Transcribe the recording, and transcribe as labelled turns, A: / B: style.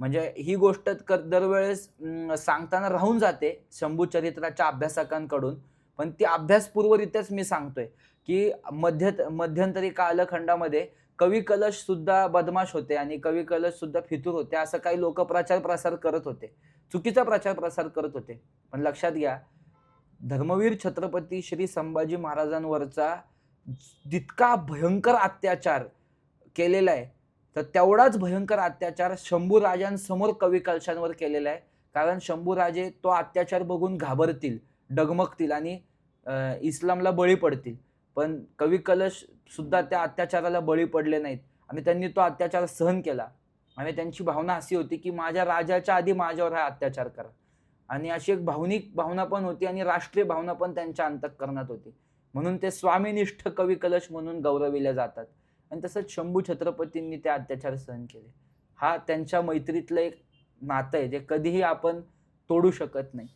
A: म्हणजे ही गोष्ट दरवेळेस सांगताना राहून जाते शंभू चरित्राच्या अभ्यासकांकडून. पण ती अभ्यासपूर्वरित्याच मी सांगतोय की मध्य मध्यंतरी कालखंडामध्ये कवी कलश सुद्धा बदमाश होते आणि कवी कलश सुद्धा फितूर होते. असं काही लोक प्रचार प्रसार करत होते. चुकीचा प्रचार प्रसार करत होते. पण लक्षात घ्या धर्मवीर छत्रपती श्री संभाजी महाराजांवरचा जितका भयंकर अत्याचार केलेला आहे तर तेवढाच भयंकर अत्याचार शंभू राजांसमोर कवी कलशांवर केलेला आहे. कारण शंभू राजे तो अत्याचार बघून घाबरतील डगमगतील आणि इस्लामला बळी पडतील. पण कवी कलश सुद्धा त्या अत्याचाराला बळी पडले नाहीत. आणि त्यांनी तो अत्याचार सहन केला. आणि त्यांची भावना अशी होती की माझ्या राजाच्या आधी माझ्यावर हा अत्याचार करा. आणि अशी एक भावनिक भावना पण होती आणि राष्ट्रीय भावना पण त्यांच्या अंतःकरणात होती. म्हणून ते स्वामीनिष्ठ कवी कलश म्हणून गौरविले जातात. आणि तसंच शंभू छत्रपतींनी ते अत्याचार सहन केले. हा त्यांच्या मैत्रीतलं एक नातं आहे जे कधीही आपण तोडू शकत नाही.